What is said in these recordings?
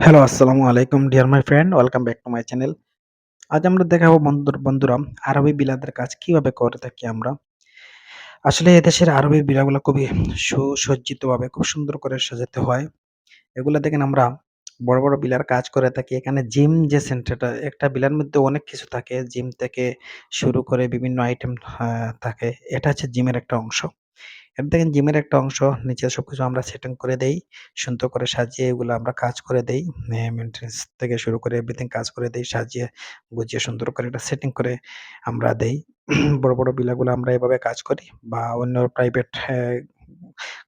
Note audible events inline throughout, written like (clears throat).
Hello, আসসালামু আলাইকুম dear my friend welcome back to my channel. আজ আমরা দেখাবো বন্ধুর বন্ধুরা আরবি বিলাদের কাজ কীভাবে করে থাকি আমরা। আসলে এদেশের আরবি বিলাগুলো খুবই সুসজ্জিতভাবে খুব সুন্দর করে সাজাতে হয়। এগুলা দেখেন আমরা বড়, বড় বিলার কাজ করে থাকি। এখানে জিম যে সেন্টারটা একটা বিলার মধ্যে অনেক কিছু থাকে। জিম থেকে শুরু করে বিভিন্ন আইটেম থাকে। এটা হচ্ছে জিমের একটা অংশ। এটা দেখেন জিমের একটা অংশ। নিচে সবকিছু আমরা সেটিং করে দেই। সুন্দর করে সাজিয়ে এগুলো আমরা কাজ করে দেই। মে মেইনটেন্যান্স থেকে শুরু করে এভরিথিং কাজ করে দেই। সাজিয়ে গুছিয়ে সুন্দর করে একটা সেটিং করে আমরা দেই। (clears throat) বড়, বড় বিলাগুলো আমরা এভাবে কাজ করি বা অন্য প্রাইভেট হ্যা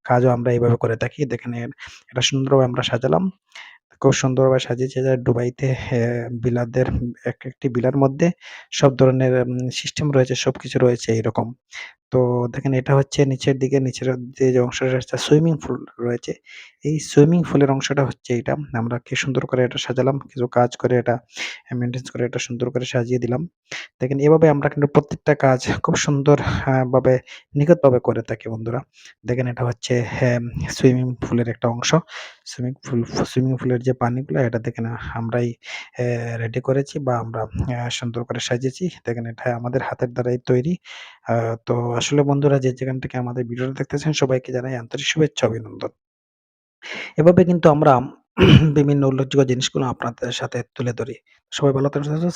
কাজও আমরা এইভাবে করে থাকি। দেখেন এটা সুন্দরভাবে আমরা সাজালাম। খুব সুন্দরভাবে সাজিয়েছে যে দুবাইতে হ্যা বিলাদের একেকটি বিলার মধ্যে সব ধরনের সিস্টেম রয়েছে, সবকিছু রয়েছে এরকম। তো দেখেন এটা হচ্ছে নিচের দিকে নিচের যে, অংশটা রয়েছে সুইমিং পুল রয়েছে। এই সুইমিং পুলের অংশটা হচ্ছে এটা আমরা কি সুন্দর করে এটা সাজালাম। কিছু কাজ করে এটা মেইনটেন্যান্স করে এটা সুন্দর করে সাজিয়ে দিলাম। দেখেন এভাবে আমরা কিন্তু প্রত্যেকটা কাজ খুব সুন্দর ভাবে নিখুঁতভাবে করে থাকি বন্ধুরা। দেখেন এটা হচ্ছে হ্যা সুইমিং পুলের একটা অংশ। সুইমিং পুল সুইমিং পুলের যে পানিগুলো এটা দেখেন আমরাই রেডি করেছি বা আমরা সুন্দর করে সাজিয়েছি। দেখেন এটা আমাদের হাতের দ্বারাই তৈরি। তো আসলে বন্ধুরা যে যেখান থেকে আমাদের ভিডিওটা দেখতেছেন সবাইকে জানাই আন্তরিক শুভেচ্ছা অভিনন্দন। এভাবে কিন্তু আমরা (clears throat) বিভিন্ন উল্লেখযোগ্য জিনিসগুলো আপনাদের সাথে তুলে ধরি। সবাই ভালো থাকবেন,